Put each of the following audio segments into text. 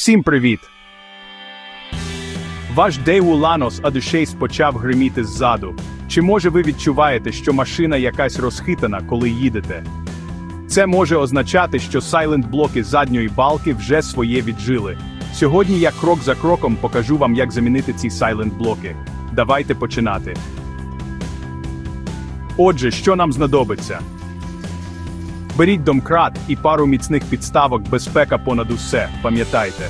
Всім привіт! Ваш Дейву Ланос AD6 почав гриміти ззаду. Чи може ви відчуваєте, що машина якась розхитана, коли їдете? Це може означати, що сайлент-блоки задньої балки вже своє віджили. Сьогодні я крок за кроком покажу вам, як замінити ці сайлент-блоки. Давайте починати. Отже, що нам знадобиться? Беріть домкрат і пару міцних підставок безпека понад усе, пам'ятайте.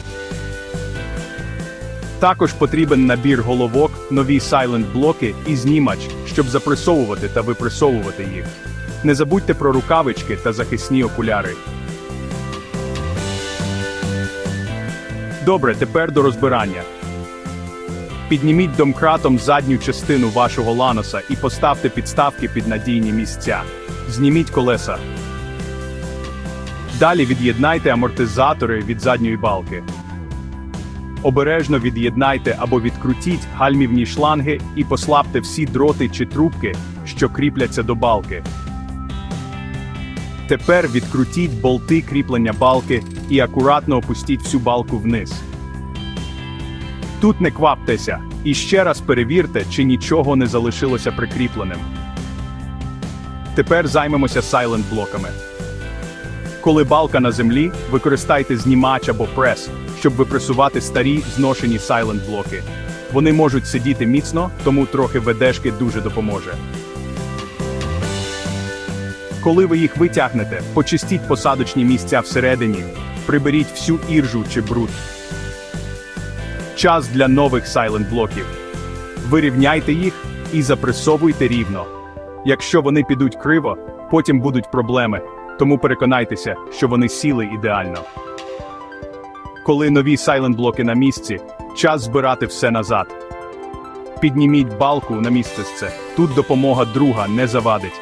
Також потрібен набір головок, нові сайлент-блоки і знімач, щоб запресовувати та випресовувати їх. Не забудьте про рукавички та захисні окуляри. Добре, тепер до розбирання. Підніміть домкратом задню частину вашого ланоса і поставте підставки під надійні місця. Зніміть колеса. Далі від'єднайте амортизатори від задньої балки. Обережно від'єднайте або відкрутіть гальмівні шланги і послабте всі дроти чи трубки, що кріпляться до балки. Тепер відкрутіть болти кріплення балки і акуратно опустіть всю балку вниз. Тут не кваптеся, і ще раз перевірте, чи нічого не залишилося прикріпленим. Тепер займемося сайлент-блоками. Коли балка на землі, використайте знімач або прес, щоб випресувати старі зношені сайлент-блоки. Вони можуть сидіти міцно, тому трохи ведешки дуже допоможе. Коли ви їх витягнете, почистіть посадочні місця всередині, приберіть всю іржу чи бруд. Час для нових сайлент-блоків. Вирівняйте їх і запресовуйте рівно. Якщо вони підуть криво, потім будуть проблеми, тому переконайтеся, що вони сіли ідеально. Коли нові сайлент-блоки на місці, час збирати все назад. Підніміть балку на місце. Тут допомога друга не завадить.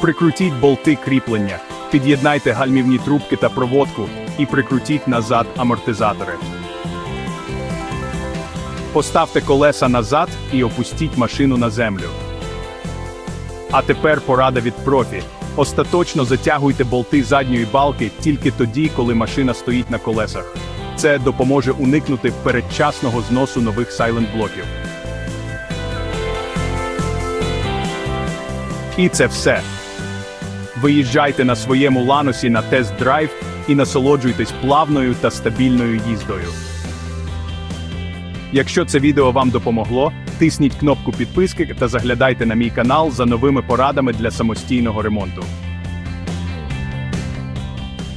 Прикрутіть болти кріплення, під'єднайте гальмівні трубки та проводку і прикрутіть назад амортизатори. Поставте колеса назад і опустіть машину на землю. А тепер порада від профі. Остаточно затягуйте болти задньої балки тільки тоді, коли машина стоїть на колесах. Це допоможе уникнути передчасного зносу нових сайлент-блоків. І це все. Виїжджайте на своєму ланосі на тест-драйв і насолоджуйтесь плавною та стабільною їздою. Якщо це відео вам допомогло, тисніть кнопку підписки та заглядайте на мій канал за новими порадами для самостійного ремонту.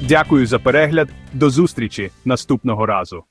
Дякую за перегляд, до зустрічі наступного разу.